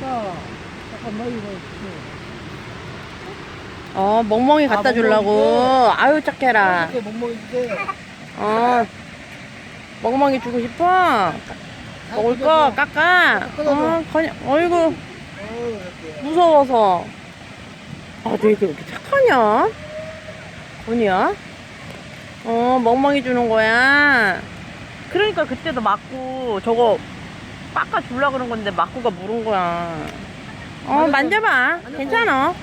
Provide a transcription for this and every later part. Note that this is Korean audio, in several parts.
아까 아까 뭐 어, 멍멍이 갖다 아, 주려고. 멍멍이 아유, 착해라. 이렇게 멍멍인데 어, 멍멍이 주고 싶어? 먹을 거 깎아? 어, 그냥, 어이구, 어. 무서워서. 아, 너 이렇게 이렇게 착하냐? 건이야? 어, 멍멍이 주는 거야. 그러니까 그때도 맞고, 저거, 깎아 주려 그런 건데, 맞고가 물은 거야. 어, 만져봐. 괜찮아.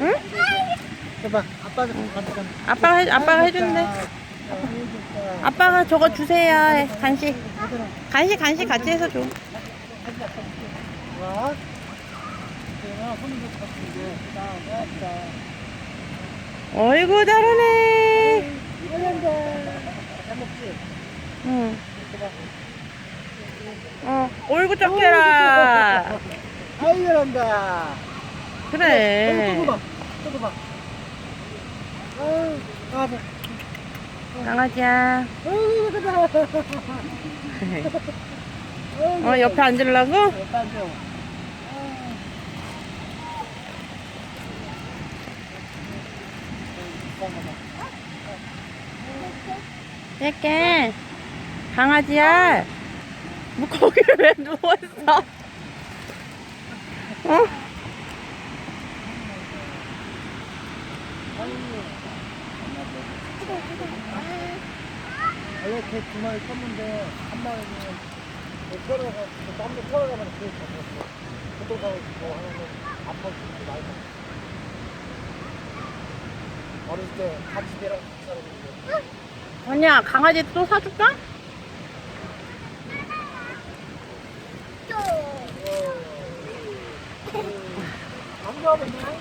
응? 해봐. 아빠가 가져가. 아빠가, 해, 아빠가 해준대. 아빠가 저거 주세요. 해, 간식. 간식, 간식 같이 해서 줘. 와. 어이구, 잘하네. 이거란다. 잘 먹지. 응. 어, 어이구, 착해라. 아이 잘한다. 그래. 뜯어봐. 뜯어봐. 아유, 아, 봐. 강아지야. 아유. 어, 옆에 앉으려고? 옆에 앉아. 이렇게. 강아지야. 뭐, 거기 왜 누워있어? 어? 원래 걔두 마리 컸는데 한 마리는 걸어가 땀도 걸어가면 그게 잡았어. 그도 가고 하나는 아파 죽고 많이. 어릴 때 같이 같이 살았는데 언니야, 강아지 또 사줄까? 안 좋아하면